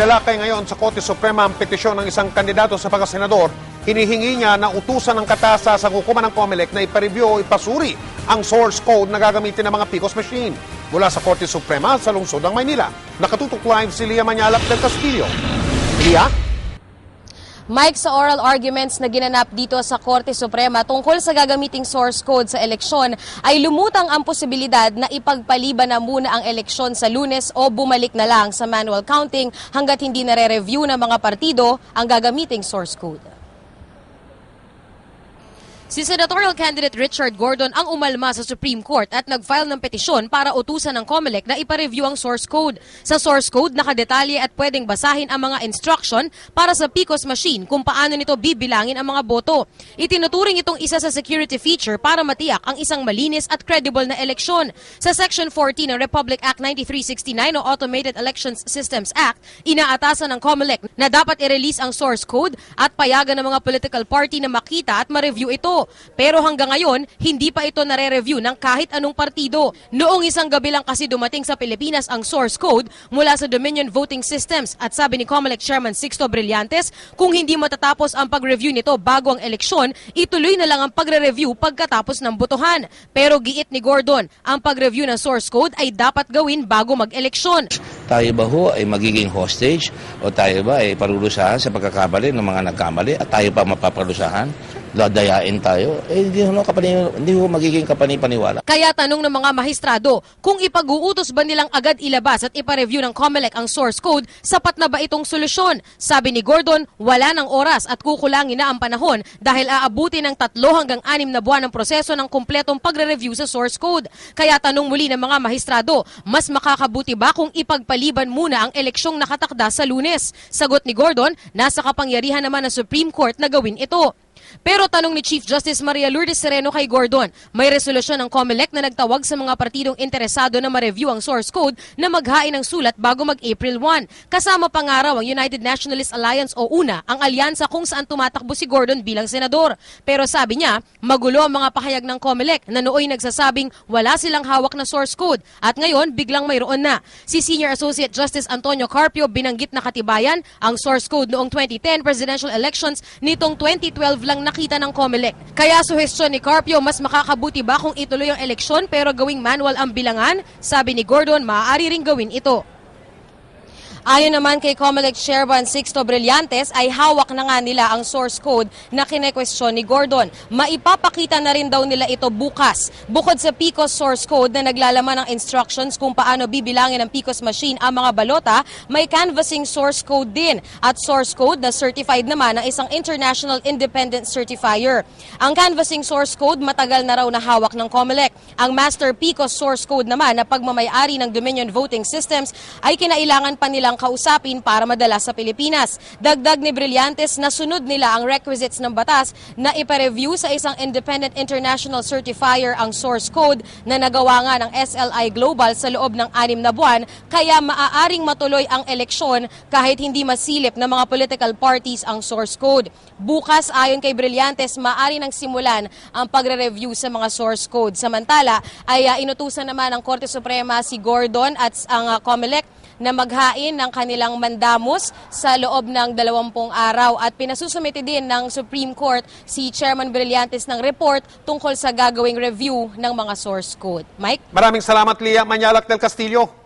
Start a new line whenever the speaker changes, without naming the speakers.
Tinalakay ngayon sa Korte Suprema ang petisyon ng isang kandidato sa pagkasenador. Hinihingi niya na utusan ng katasa sa hukuman ng COMELEC na ipareview o ipasuri ang source code na gagamitin ng mga PICOS machine. Mula sa Korte Suprema sa lungsod ng Maynila, nakatutok live si Lia Manyalap del Castillo. Lia?
Mike, sa oral arguments na ginanap dito sa Korte Suprema tungkol sa gagamiting source code sa eleksyon ay lumutang ang posibilidad na ipagpaliban na muna ang eleksyon sa lunes o bumalik na lang sa manual counting hanggat hindi nare-review ng mga partido ang gagamiting source code. Si senatorial candidate Richard Gordon ang umalma sa Supreme Court at nag-file ng petisyon para utusan ng COMELEC na ipareview ang source code. Sa source code, nakadetalye at pwedeng basahin ang mga instruction para sa PICOS machine kung paano nito bibilangin ang mga boto. Itinuturing itong isa sa security feature para matiyak ang isang malinis at credible na eleksyon. Sa Section 14 ng Republic Act 9369 o Automated Elections Systems Act, inaatasan ng COMELEC na dapat i-release ang source code at payagan ng mga political party na makita at ma-review ito. Pero hanggang ngayon, hindi pa ito nare-review ng kahit anong partido. Noong isang gabi lang kasi dumating sa Pilipinas ang source code mula sa Dominion Voting Systems at sabi ni COMELEC Chairman Sixto Brillantes, kung hindi matatapos ang pag-review nito bago ang eleksyon, ituloy na lang ang pagre-review pagkatapos ng botohan. Pero giit ni Gordon, ang pag-review ng source code ay dapat gawin bago mag-eleksyon.
Tayo ba ho ay magiging hostage o tayo ba ay parurusahan sa pagkakamali ng mga nagkamali at tayo pa mapaparusahan? Dadayain tayo? Eh, hindi ho, kapani, hindi ho magiging kapani-paniwala.
Kaya tanong ng mga mahistrado, kung ipag-uutos ba nilang agad ilabas at ipareview ng COMELEC ang source code, sapat na ba itong solusyon? Sabi ni Gordon, wala ng oras at kukulangin na ang panahon dahil aabuti ng tatlo hanggang anim na buwan ang proseso ng kumpletong pagre-review sa source code. Kaya tanong muli ng mga mahistrado, mas makakabuti ba kung ipagpaliban muna ang eleksyong nakatakda sa lunes? Sagot ni Gordon, nasa kapangyarihan naman ng Supreme Court na gawin ito. Pero tanong ni Chief Justice Maria Lourdes Sereno kay Gordon, may resolusyon ng COMELEC na nagtawag sa mga partidong interesado na ma-review ang source code na maghain ng sulat bago mag-April 1. Kasama pa nga raw ang United Nationalist Alliance o UNA, ang alyansa kung saan tumatakbo si Gordon bilang senador. Pero sabi niya, magulo ang mga pahayag ng COMELEC na nooy nagsasabing wala silang hawak na source code at ngayon biglang mayroon na. Si Senior Associate Justice Antonio Carpio binanggit na katibayan ang source code noong 2010 presidential elections nitong 2012 lang nakita ng COMELEC. Kaya suhestyon ni Carpio, mas makakabuti ba kung ituloy ang eleksyon pero gawing manual ang bilangan? Sabi ni Gordon, maaari ring gawin ito. Ayon naman kay COMELEC Chairman Sixto Brillantes ay hawak na nga nila ang source code na kinekwestiyon ni Gordon. Maipapakita na rin daw nila ito bukas. Bukod sa PICOS source code na naglalaman ng instructions kung paano bibilangin ng PICOS machine ang mga balota, may canvassing source code din at source code na certified naman ng isang international independent certifier. Ang canvassing source code matagal na raw na hawak ng COMELEC. Ang master PICOS source code naman na pagmamayari ng Dominion Voting Systems ay kinailangan pa nilang kausapin para madala sa Pilipinas. Dagdag ni Brillantes na sunod nila ang requisites ng batas na ipareview sa isang independent international certifier ang source code na nagawa nga ng SLI Global sa loob ng anim na buwan kaya maaaring matuloy ang eleksyon kahit hindi masilip ng mga political parties ang source code. Bukas ayon kay Brillantes maaari nang simulan ang pagre-review sa mga source code. Samantala ay uh, inutusan naman ng Korte Suprema si Gordon at ang uh, COMELEC na maghain ng kanilang mandamos sa loob ng 20 araw at pinasusumite din ng Supreme Court si Chairman Brillantes ng report tungkol sa gagawing review ng mga source code. Mike?
Maraming salamat, Lia Manyalak del Castillo.